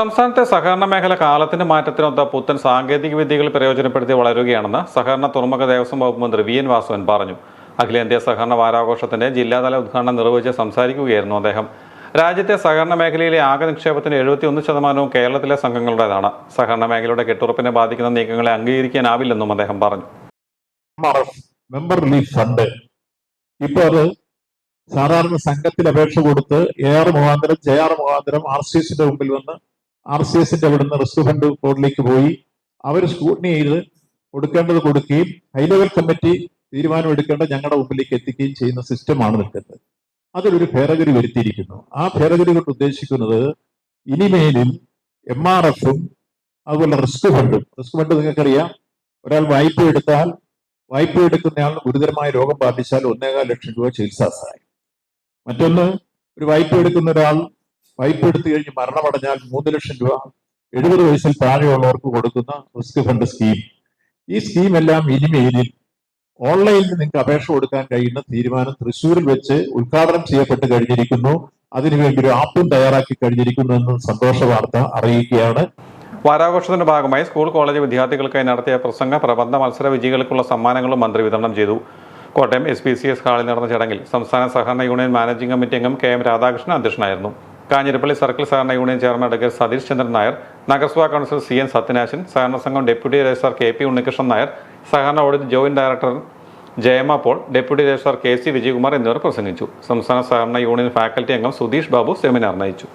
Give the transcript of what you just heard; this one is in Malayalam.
സംസ്ഥാനത്തെ സഹകരണ മേഖല കാലത്തിന്റെ മാറ്റത്തിനൊത്ത പുത്തൻ സാങ്കേതിക വിദ്യകൾ പ്രയോജനപ്പെടുത്തി വളരുകയാണെന്ന് സഹകരണ തുറമുഖ ദേവസ്വം വകുപ്പ് മന്ത്രി വി എൻ വാസവൻ പറഞ്ഞു. അഖിലേന്ത്യാ സഹകരണ വാരാഘോഷത്തിന്റെ ജില്ലാതല ഉദ്ഘാടനം നിർവഹിച്ച് സംസാരിക്കുകയായിരുന്നു അദ്ദേഹം. രാജ്യത്തെ സഹകരണ മേഖലയിലെ ആകെ നിക്ഷേപത്തിന് എഴുപത്തിയൊന്ന് ശതമാനവും കേരളത്തിലെ സംഘങ്ങളുടേതാണ്. സഹകരണ മേഖലയുടെ കെട്ടുറപ്പിനെ ബാധിക്കുന്ന നീക്കങ്ങളെ അംഗീകരിക്കാനാവില്ലെന്നും അദ്ദേഹം പറഞ്ഞു. മെമ്പർ റിലീഫ് ഫണ്ട് ഇപ്പോൾ അത് സാധാരണ സംഘത്തിൽ അപേക്ഷ കൊടുത്ത് എ ആർ മുഖാന്തരം ജെ ആർ മുഖാന്തരം ആർ സി എസിന്റെ മുമ്പിൽ വന്ന് ആർ സി എസിന്റെ അവിടുന്ന് റിസ്ക് ഫണ്ട് ബോർഡിലേക്ക് പോയി. അവർ സ്കൂട്ടിനി ചെയ്ത് കൊടുക്കേണ്ടത് കൊടുക്കുകയും ഹൈ ലെവൽ കമ്മിറ്റി തീരുമാനം എടുക്കേണ്ട ഞങ്ങളുടെ മുമ്പിലേക്ക് എത്തിക്കുകയും ചെയ്യുന്ന സിസ്റ്റമാണ് നിൽക്കുന്നത്. അതിലൊരു ഭേദഗതി വരുത്തിയിരിക്കുന്നു. ആ ഭേദഗതി കൊണ്ട് ഉദ്ദേശിക്കുന്നത് ഇനിമേലിൽ എം ആർ എഫും അതുപോലെ റിസ്ക് ഫണ്ടും റിസ്ക് ഫണ്ട് നിങ്ങൾക്കറിയാം. ഒരാൾ വായ്പ എടുത്താൽ വായ്പ എടുക്കുന്നയാൾ ഗുരുതരമായ രോഗം ബാധിച്ചാൽ ഒന്നേകാൽ ലക്ഷം രൂപ ചികിത്സാ സഹായം. മറ്റൊന്ന് ഒരു വായ്പ എടുക്കുന്ന ഒരാൾ വായ്പ എടുത്തു കഴിഞ്ഞ് മരണമടഞ്ഞാൽ മൂന്ന് ലക്ഷം രൂപ എഴുപത് വയസ്സിൽ താഴെയുള്ളവർക്ക് കൊടുക്കുന്ന റിസ്ക് ഫണ്ട് സ്കീം. ഈ സ്കീം എല്ലാം ഇനിമേലിൽ ഓൺലൈനിൽ നിങ്ങൾക്ക് അപേക്ഷ കൊടുക്കാൻ കഴിയുന്ന തീരുമാനം തൃശ്ശൂരിൽ വെച്ച് ഉദ്ഘാടനം ചെയ്യപ്പെട്ട് കഴിഞ്ഞിരിക്കുന്നു. അതിനുവേണ്ടി ഒരു ആപ്പും തയ്യാറാക്കി കഴിഞ്ഞിരിക്കുന്നു എന്ന സന്തോഷ വാർത്ത അറിയിക്കുകയാണ്. വാരാഘോഷത്തിന്റെ ഭാഗമായി സ്കൂൾ കോളേജ് വിദ്യാർത്ഥികൾക്കായി നടത്തിയ പ്രസംഗ പ്രബന്ധ മത്സര വിജയികൾക്കുള്ള സമ്മാനങ്ങളും മന്ത്രി വിതരണം ചെയ്തു. Kottayam S P C S ഹാളിൽ നടന്ന ചടങ്ങിൽ സംസ്ഥാന സഹകരണ യൂണിയൻ മാനേജിംഗ് കമ്മിറ്റി അംഗം കെ എം രാധാകൃഷ്ണൻ അധ്യക്ഷനായിരുന്നു. കാഞ്ഞിരപ്പള്ളി സർക്കിൾ സഹകരണ union chairman advocate Satheesh Chandran Nair നഗരസഭാ കൗൺസിലർ സി എൻ സത്യനാശൻ സഹകരണ സംഘം deputy registrar K P Unnikrishnan Nair സഹകരണ audit joint director Jayama Paul deputy registrar K C Vijayakumar എന്നിവർ പ്രസംഗിച്ചു. സംസ്ഥാന സഹകരണ യൂണിയൻ ഫാക്കൽറ്റി അംഗം സുധീഷ് ബാബു സെമിനാർ നയിച്ചു